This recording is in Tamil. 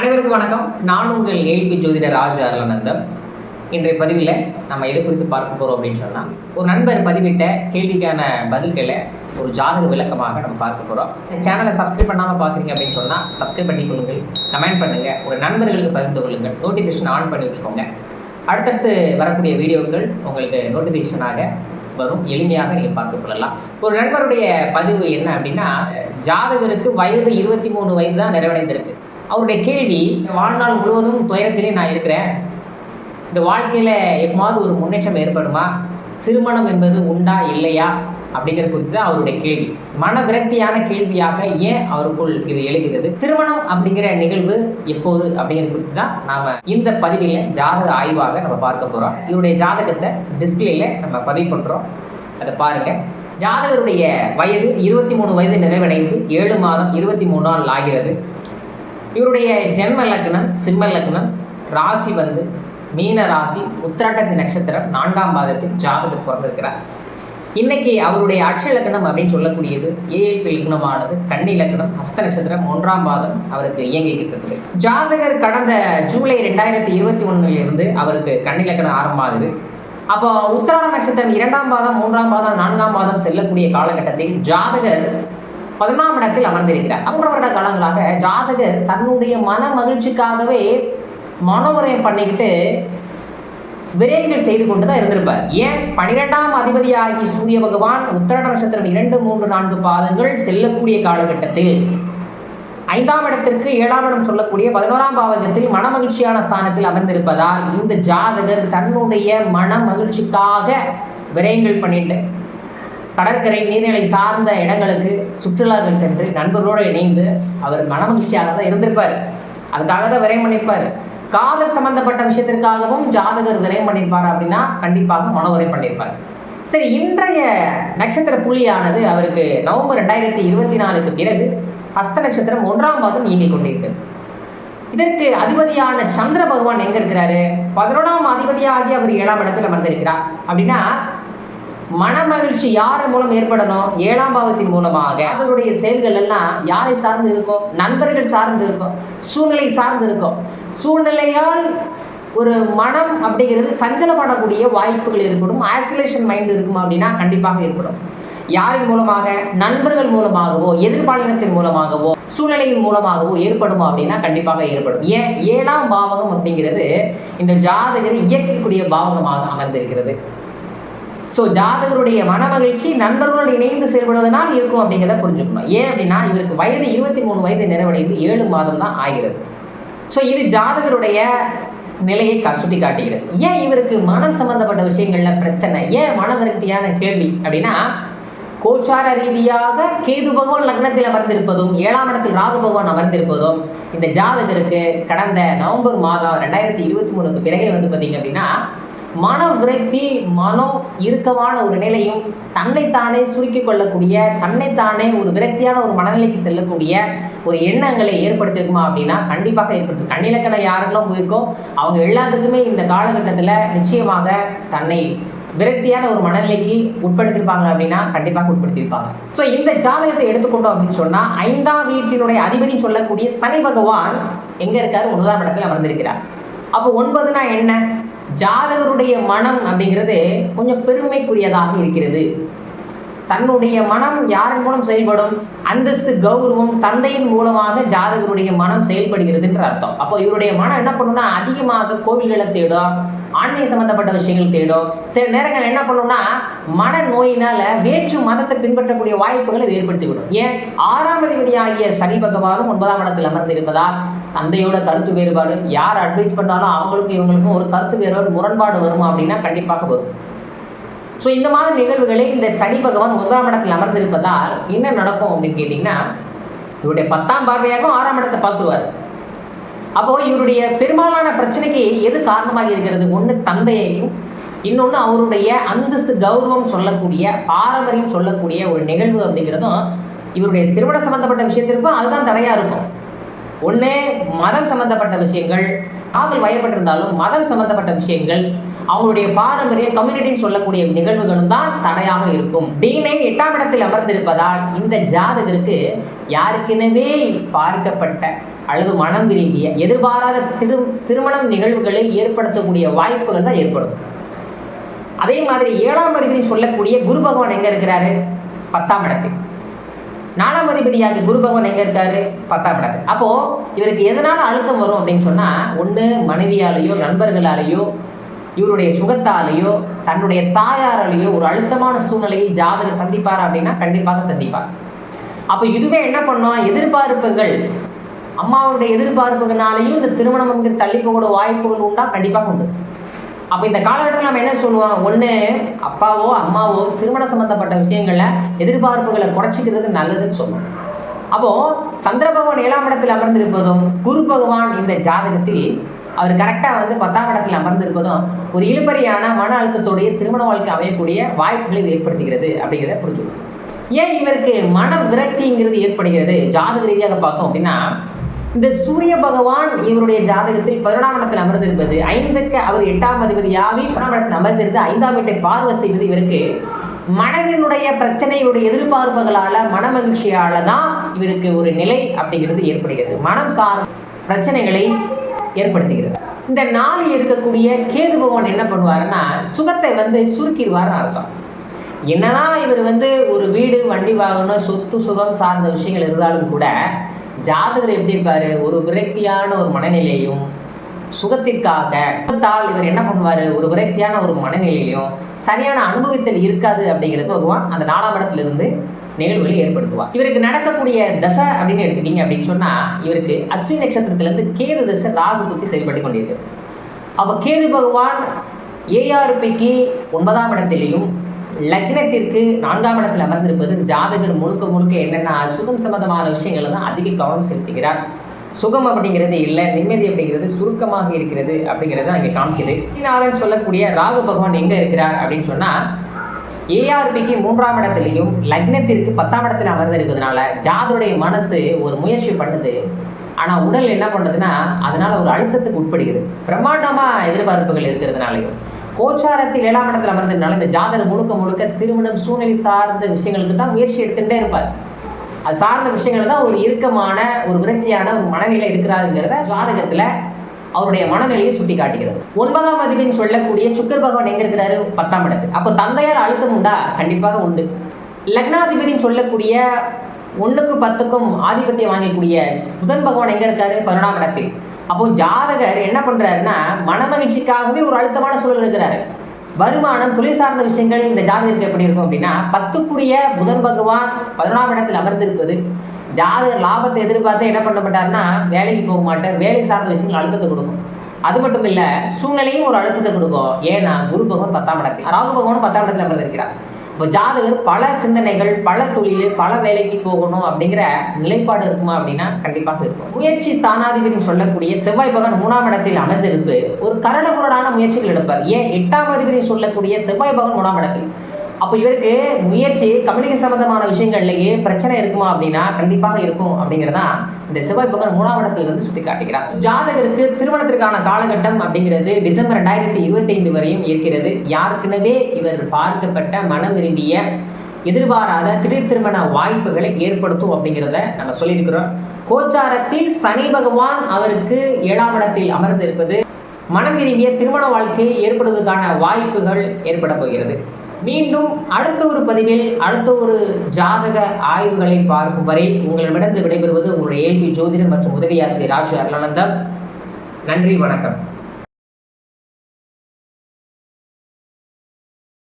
அனைவருக்கும் வணக்கம். நான் உங்கள் ஏபி ஜோதிடர் ராஜு அருளானந்தம். இன்றைய பதிவில் நம்ம எதை குறித்து பார்க்க போகிறோம் அப்படின்னு சொன்னால் ஒரு நண்பர் பதிவிட்ட கேள்விக்கான பதில்களை ஒரு ஜாதக விளக்கமாக நம்ம பார்க்க போகிறோம் சேனலை சப்ஸ்கிரைப் பண்ணாமல் பார்க்குறீங்க அப்படின்னு சொன்னால் சப்ஸ்கிரைப் பண்ணி கொள்ளுங்கள் கமெண்ட் பண்ணுங்கள் ஒரு நண்பர்களுக்கு பகிர்ந்து கொள்ளுங்கள் நோட்டிஃபிகேஷன் ஆன் பண்ணி வச்சுக்கோங்க. அடுத்தடுத்து வரக்கூடிய வீடியோக்கள் உங்களுக்கு நோட்டிஃபிகேஷனாக வரும். எளிமையாக நீங்கள் பார்த்துக் கொள்ளலாம். ஒரு நண்பருடைய பதிவு என்ன அப்படின்னா ஜாதகருக்கு வயது இருபத்தி மூணு வயது தான் நிறைவடைந்திருக்கு. அவருடைய கேள்வி வாழ்நாள் முழுவதும் துயரத்திலே நான் இருக்கிறேன். இந்த வாழ்க்கையில் எப்போது ஒரு முன்னேற்றம் ஏற்படுமா? திருமணம் என்பது உண்டா இல்லையா? அப்படிங்கிற குறித்து தான் அவருடைய கேள்வி. மன விரக்தியான கேள்வியாக ஏன் அவருக்குள் இது எழுகிறது? திருமணம் அப்படிங்கிற நிகழ்வு எப்போது அப்படிங்கிற குறித்து தான் நாம் இந்த பதிவில் ஜாதக ஆய்வாக நம்ம பார்க்க போகிறோம் இவருடைய ஜாதகத்தை டிஸ்பிளேல நம்ம பதிவு பண்ணுறோம் அதை பாருங்கள் ஜாதகருடைய வயது இருபத்தி மூணு வயது நிறைவடைந்து ஏழு மாதம் இருபத்தி மூணு நாள் ஆகிறது. இவருடைய ஜென்ம லக்னம் சிம்ம லக்னம் ராசி வந்து மீன ராசி உத்திராட்டத்தி நட்சத்திரம் நான்காம் பாதத்தில் ஜாதகர் பிறந்திருக்கிறார். இன்னைக்கு அவருடைய அட்ச லக்னம் அப்படின்னு சொல்லக்கூடியது ஏஎல்பி லக்னமானது கன்னி லக்னம் ஹஸ்த நட்சத்திரம் ஒன்றாம் பாதம் அவருக்கு இயங்கிக்கிட்டு இருக்குது. ஜாதகர் கடந்த ஜூலை ரெண்டாயிரத்தி இருபத்தி ஒன்றிலிருந்து அவருக்கு கன்னி லக்னம் ஆரம்பமாகுது. அப்போ உத்திராட நட்சத்திரம் இரண்டாம் பாதம் மூன்றாம் பாதம் நான்காம் பாதம் செல்லக்கூடிய காலகட்டத்தில் ஜாதகர் பதினாம் இடத்தில் அமர்ந்திருக்கிறார். மூன்று வருட காலங்களாக ஜாதகர் தன்னுடைய மன மகிழ்ச்சிக்காகவே மனோவரையம் பண்ணிக்கிட்டு விரயங்கள் செய்து கொண்டு தான் இருந்திருப்பார். ஏன்? பனிரெண்டாம் அதிபதியாகி சூரிய பகவான் உத்தர நட்சத்திரம் இரண்டு மூன்று நான்கு பாதங்கள் செல்லக்கூடிய காலகட்டத்தில் ஐந்தாம் இடத்திற்கு ஏழாம் இடம் சொல்லக்கூடிய பதினோராம் பாவகத்தில் மனமகிழ்ச்சியான ஸ்தானத்தில் அமர்ந்திருப்பதால் இந்த ஜாதகர் தன்னுடைய மன மகிழ்ச்சிக்காக விரயங்கள் பண்ணிட்டு கடற்கரை நீர்நிலை சார்ந்த இடங்களுக்கு சுற்றுலாக்கள் சென்று நண்பர்களோடு இணைந்து அவர் மனமகிழ்ச்சியாக தான் இருந்திருப்பார். அதுக்காக தான் விரயம் பண்ணியிருப்பார். காதல் சம்பந்தப்பட்ட விஷயத்திற்காகவும் ஜாதகர் விரயம் பண்ணியிருப்பார் அப்படின்னா கண்டிப்பாக மனோவிரயம் பண்ணியிருப்பார். சரி இன்றைய நட்சத்திர புலியானது அவருக்கு நவம்பர் ரெண்டாயிரத்தி இருபத்தி நாலுக்கு பிறகு ஹஸ்த நட்சத்திரம் ஒன்றாம் பாதம் இயங்கிக் கொண்டிருக்கு. இதற்கு அதிபதியான சந்திர பகவான் எங்க இருக்கிறாரு? பதினொன்றாம் அதிபதியாகி அவர் ஏழாம் இடத்துல அமர்ந்திருக்கிறார். அப்படின்னா மனமகிழ்ச்சி யார் மூலம் ஏற்படணும்? ஏழாம் பாவத்தின் மூலமாக. அவருடைய செயல்கள் எல்லாம் யாரை சார்ந்து இருக்கும்? நண்பர்கள் சார்ந்து இருக்கும். சூழ்நிலை சார்ந்து இருக்கும். சூழ்நிலையால் ஒரு மனம் அப்படிங்கிறது சஞ்சலப்படக்கூடிய வாய்ப்புகள் ஏற்படும். ஆசிலேஷன் மைண்ட் இருக்கும் அப்படின்னா கண்டிப்பாக ஏற்படும். யாரின் மூலமாக? நண்பர்கள் மூலமாகவோ எதிர்பாலினத்தின் மூலமாகவோ சூழ்நிலையின் மூலமாகவோ ஏற்படுமா அப்படின்னா கண்டிப்பாக ஏற்படும். ஏன்? ஏழாம் பாவகம் அப்படிங்கிறது இந்த ஜாதகரை இயக்கக்கூடிய பாவகமாக அமர்ந்திருக்கிறது. ஸோ ஜாதகருடைய மனமகிழ்ச்சி நண்பர்களுடன் இணைந்து செயல்படுவதனால் இருக்கும் அப்படிங்கிறத புரிஞ்சுக்கணும். ஏன் அப்படின்னா இவருக்கு வயது இருபத்தி மூணு வயது நிறைவடைந்து ஏழு மாதம் தான் ஆகிறது. ஸோ இது ஜாதகருடைய நிலையை சுட்டி காட்டுகிறது ஏன் இவருக்கு மனம் சம்பந்தப்பட்ட விஷயங்கள்ல பிரச்சனை? ஏன் மன கேள்வி அப்படின்னா கோச்சார ரீதியாக கேது பகவான் லக்னத்தில் அமர்ந்திருப்பதும் ஏழாம் இடத்தில் ராகு பகவான் அமர்ந்திருப்பதும் இந்த ஜாதகருக்கு கடந்த நவம்பர் மாதம் ரெண்டாயிரத்தி இருபத்தி மூணுக்கு பிறகே வந்து பார்த்தீங்க அப்படின்னா மன விரக்தி மனம் இறுக்கமான ஒரு நிலையும் தன்னைத்தானே சுருக்கிக் கொள்ளக்கூடிய தன்னைத்தானே ஒரு விரக்தியான ஒரு மனநிலைக்கு செல்லக்கூடிய ஒரு எண்ணங்களை ஏற்படுத்திருக்குமா அப்படின்னா கண்டிப்பாக ஏற்படுத்தும் கண்ணிலக்கணம் யாருக்கெல்லாம் போயிருக்கோ அவங்க எல்லாத்துக்குமே இந்த காலகட்டத்தில் நிச்சயமாக தன்னை விரக்தியான ஒரு மனநிலைக்கு உட்படுத்திருப்பாங்க அப்படின்னா கண்டிப்பாக உட்படுத்தியிருப்பாங்க. ஸோ இந்த ஜாதகத்தை எடுத்துக்கொண்டோம் அப்படின்னு சொன்னால் ஐந்தாம் வீட்டினுடைய அதிபதி சொல்லக்கூடிய சனி பகவான் எங்கே இருக்காரு? ஒன்பதாம் இடத்துல அமர்ந்திருக்கிறார். அப்போ ஒன்பதுனா என்ன? ஜாதகருடைய மனம் அப்படிங்கிறது கொஞ்சம் பெருமைக்குரியதாக இருக்கிறது. தன்னுடைய மனம் யாரின் மூலம் செயல்படும்? அந்தஸ்து கௌரவம் தந்தையின் மூலமாக ஜாதகருடைய மனம் செயல்படுகிறதுன்ற அர்த்தம். அப்போ இவருடைய மனம் என்ன பண்ணும்னா அதிகமாக கோவில்களை தேடும் ஆன்மீக சம்பந்தப்பட்ட விஷயங்கள் தேடும். சில நேரங்கள் என்ன பண்ணும்னா மன நோயினால வேற்று மதத்தை பின்பற்றக்கூடிய வாய்ப்புகளை ஏற்படுத்திவிடும். ஏன்? ஆறாம் அதிபதி ஆகிய சனி பகவானும் ஒன்பதாம் இடத்தில் அமர்ந்திருப்பதால் தந்தையோட கருத்து வேறுபாடு யார் அட்வைஸ் பண்ணாலும் அவங்களுக்கும் இவங்களுக்கும் ஒரு கருத்து வேறுபாடு முரண்பாடு வருமா அப்படின்னா கண்டிப்பாக வரும். ஸோ இந்த மாதிரி நிகழ்வுகளை இந்த சனி பகவான் முதலாம் இடத்தில் அமர்ந்திருப்பதால் என்ன நடக்கும் அப்படின்னு கேட்டிங்கன்னா இவருடைய பத்தாம் பார்வையாகவும் ஆறாம் இடத்தை பார்த்துருவார். அப்போ இவருடைய பெரும்பாலான பிரச்சனைக்கு எது காரணமாக இருக்கிறது? ஒன்று தந்தையையும் இன்னொன்று அவருடைய அந்தஸ்து கௌரவம் சொல்லக்கூடிய பாரம்பரியம் சொல்லக்கூடிய ஒரு நிகழ்வு அப்படிங்கிறதும் இவருடைய திருமண சம்பந்தப்பட்ட விஷயத்திற்கும் அதுதான் தடையாக இருக்கும். ஒன்று மதம் சம்பந்தப்பட்ட விஷயங்கள் காதல் வயப்பட்டிருந்தாலும் மதம் சம்பந்தப்பட்ட விஷயங்கள் அவங்களுடைய பாரம்பரிய கம்யூனிட்டின்னு சொல்லக்கூடிய நிகழ்வுகளும் தான் தடையாக இருக்கும். டீனை எட்டாம் இடத்தில் அமர்ந்திருப்பதால் இந்த ஜாதகருக்கு யாருக்கெனவே பார்க்கப்பட்ட அல்லது மனம் விரும்பிய எதிர்பாராத திரு திருமணம் நிகழ்வுகளை ஏற்படுத்தக்கூடிய வாய்ப்புகள் தான் ஏற்படும். அதே மாதிரி ஏழாம் அதிபதி சொல்லக்கூடிய குரு பகவான் எங்க இருக்கிறாரு? பத்தாம் இடத்தில். நாலாம் அதிபதியாக குரு பகவான் எங்கே இருக்காரு? பத்தாம் இடத்து அப்போது இவருக்கு எதனால் அழுத்தம் வரும் அப்படின்னு சொன்னால் ஒன்று மனைவியாலேயோ நண்பர்களாலேயோ இவருடைய சுகத்தாலேயோ தன்னுடைய தாயாராலேயோ ஒரு அழுத்தமான சூழ்நிலையை ஜாதகர் சந்திப்பார் அப்படின்னா கண்டிப்பாக சந்திப்பார். அப்போ இதுவே என்ன பண்ணோம்? எதிர்பார்ப்புகள். அம்மாவுடைய எதிர்பார்ப்புகளாலையும் இந்த திருமணம் வந்து தள்ளி போகிற வாய்ப்புகள் உண்டா? கண்டிப்பாக உண்டு. அப்போ இந்த காலகட்டத்தில் நம்ம என்ன சொல்லுவோம்? ஒன்று அப்பாவோ அம்மாவோ திருமணம் சம்மந்தப்பட்ட விஷயங்களில் எதிர்பார்ப்புகளை குறைச்சிக்கிறது நல்லதுன்னு சொல்லுவோம். அப்போது சந்திர பகவான் ஏழாம் இடத்தில் அமர்ந்திருப்பதும் குரு பகவான் இந்த ஜாதகத்தில் அவர் கரெக்டாக வந்து பத்தாம் இடத்தில் அமர்ந்திருப்பதும் ஒரு இழுபறியான மன அழுத்தத்தோடைய திருமண வாழ்க்கை அமையக்கூடிய வாய்ப்புகளை ஏற்படுத்துகிறது அப்படிங்கிறத புரிஞ்சுக்கணும். ஏன் இவருக்கு மன விரக்திங்கிறது ஏற்படுகிறது? ஜாதக ரீதியாக பார்த்தோம் அப்படின்னா இந்த சூரிய பகவான் இவருடைய ஜாதகத்தில் பதினொன்றாம் இடத்தில் அமர்ந்திருப்பது ஐந்துக்கு அவர் எட்டாம் அதிபதியாகி பதினொன்றாம் இடத்தில் அமர்ந்திருந்து ஐந்தாம் வீட்டை பார்வை செய்வது இவருக்கு மனதினுடைய பிரச்சனையுடைய எதிர்பார்ப்புகளால மனமகிழ்ச்சியால தான் இவருக்கு ஒரு நிலை அப்படிங்கிறது ஏற்படுகிறது. மனம் சார் பிரச்சனைகளை ஏற்படுத்துகிறது. இந்த நாளில் இருக்கக்கூடிய கேது பகவான் என்ன பண்ணுவாருன்னா சுகத்தை வந்து சுருக்கிடுவார்னு அர்த்தம். என்னதான் இவர் வந்து ஒரு வீடு வண்டி வாகனம் சொத்து சுகம் சார்ந்த விஷயங்கள் இருந்தாலும் கூட ஜாதகர் எப்படி இருப்பாரு? ஒரு விரக்தியான ஒரு மனநிலையும் சுகத்திற்காக சுகத்தால் இவர் என்ன பண்ணுவார்? ஒரு விரக்தியான ஒரு மனநிலையிலையும் சரியான அனுபவத்தில் இருக்காது அப்படிங்கிறது பகவான் அந்த நாலாம் இடத்துலேருந்து நிகழ்வுகளை ஏற்படுத்துவார். இவருக்கு நடக்கக்கூடிய தசை அப்படின்னு எடுத்துட்டீங்க அப்படின்னு சொன்னா இவருக்கு அஸ்வினி நட்சத்திரத்திலிருந்து கேது தசை ராகு புத்தி செயல்பட்டு கொண்டிருக்கு. அப்போ கேது பகவான் ஏஆர்பிக்கு ஒன்பதாம் இடத்திலையும் லக்னத்திற்கு நான்காம் இடத்தில் அமர்ந்திருப்பது ஜாதகர் முழுக்க முழுக்க என்னென்ன சுகம் சம்பந்தமான விஷயங்கள் தான் அதிக கவனம் செலுத்துகிறார். சுகம் அப்படிங்கிறது இல்லை நிம்மதி அப்படிங்கிறது சுருக்கமாக இருக்கிறது அப்படிங்கிறது அங்கே காமிக்குது. நாதன் சொல்லக்கூடிய ராகு பகவான் எங்கே இருக்கிறார் அப்படின்னு சொன்னால் ஏஆர்பிக்கு மூன்றாம் இடத்துலையும் லக்னத்திற்கு பத்தாம் இடத்துல அமர்ந்திருக்கிறதுனால ஜாதருடைய மனசு ஒரு முயற்சி பண்ணுது. ஆனால் உடல் என்ன பண்ணுறதுன்னா அதனால் ஒரு அழுத்தத்துக்கு உட்படுகிறது. பிரம்மாண்டமாக எதிர்பார்ப்புகள் இருக்கிறதுனாலையும். கோச்சாரத்தில் ஏழாம் இடத்துல அமர்ந்ததுனால இந்த ஜாதகம் முழுக்க முழுக்க திருமணம் சூழ்நிலை சார்ந்த விஷயங்களுக்கு தான் முயற்சி எடுத்துகிட்டே இருப்பார். அது சார்ந்த விஷயங்கள் தான் ஒரு இறுக்கமான ஒரு விரக்தியான ஒரு மனநிலை இருக்கிறாருங்கிறத ஜாதகத்தில் அவருடைய மனநிலையை சுட்டி காட்டுகிறது ஒன்பதாம் அதிபதினு சொல்லக்கூடிய சுக்கர் பகவான் எங்க இருக்கிறாரு? பத்தாம் இடத்து அப்போ தந்தையால் அழுத்தம் உண்டா? கண்டிப்பாக உண்டு. லக்னாதிபதினு சொல்லக்கூடிய ஒன்றுக்கு பத்துக்கும் ஆதிபத்தியம் வாங்கக்கூடிய புதன் பகவான் எங்கே இருக்காரு? பதினொன்றாம் இடத்தில். அப்போ ஜாதகர் என்ன பண்ணுறாருன்னா மனமகிழ்ச்சிக்காகவே ஒரு அழுத்தமான சூழல் இருக்கிறாரு. வருமானம் தொழில் சார்ந்த விஷயங்கள் இந்த ஜாதகருக்கு எப்படி இருக்கும் அப்படின்னா பத்துக்குரிய புதன் பகவான் பதினொன்றாம் இடத்தில் அமர்ந்திருப்பது ஜாதகர் லாபத்தை எதிர்பார்த்து என்ன பண்ணப்பட்டாருன்னா வேலைக்கு போக மாட்டார் வேலை சார்ந்த விஷயங்கள் அழுத்தத்தை கொடுக்கும். அது மட்டும் இல்லை சூழ்நிலையும் ஒரு அழுத்தத்தை கொடுக்கும். ஏன்னா குரு பகவான் பத்தாம் இடத்தில் ராகு பகவான் பத்தாம் இடத்தில் அமர்ந்திருக்கிறார். இப்போ ஜாதகர் பல சிந்தனைகள் பல தொழில் பல வேலைக்கு போகணும் அப்படிங்கிற நிலைப்பாடு இருக்குமா அப்படின்னா கண்டிப்பாக இருக்கும். முயற்சி ஸ்தானாதிபதி சொல்லக்கூடிய செவ்வாய் பகவான் மூணாம் இடத்தில் அமர்ந்திருப்பு ஒரு கரணகுரடான முயற்சிகள் எடுப்பார். ஏன்? எட்டாம் அதிபதி சொல்லக்கூடிய செவ்வாய் பகவான் மூணாம் இடத்தில். அப்போ இவருக்கு முயற்சி கம்யூனிகேஷன் சம்பந்தமான விஷயங்கள்லயே பிரச்சனை இருக்குமா அப்படின்னா கண்டிப்பாக இருக்கும் அப்படிங்கிறதா இந்த செவ்வாய் பகவான் மூணாம் இடத்திலிருந்து சுட்டி காட்டுகிறார் ஜாதகருக்கு திருமணத்திற்கான காலகட்டம் அப்படிங்கிறது டிசம்பர் ரெண்டாயிரத்தி இருபத்தி ஐந்து வரையும் இருக்கிறது. யாருக்குனவே இவர் பார்க்கப்பட்ட மனம் விரும்பிய எதிர்பாராத திடீர் திருமண வாய்ப்புகளை ஏற்படுத்தும் அப்படிங்கிறத நம்ம சொல்லியிருக்கிறோம். கோச்சாரத்தில் சனி பகவான் அவருக்கு ஏழாம் இடத்தில் அமர்ந்திருப்பது மனம் விரும்பிய திருமண வாழ்க்கை ஏற்படுவதற்கான வாய்ப்புகள் ஏற்பட போகிறது. மீண்டும் அடுத்த ஒரு பதிவில் அடுத்த ஒரு ஜாதக ஆய்வுகளை பார்க்கும் வரை உங்களிடமிருந்து விடைபெறுவது உங்களுடைய ஏல்பி ஜோதிடர் மற்றும் உதவி ஆசிரியர் ராஜு அருளானந்தம். நன்றி வணக்கம்.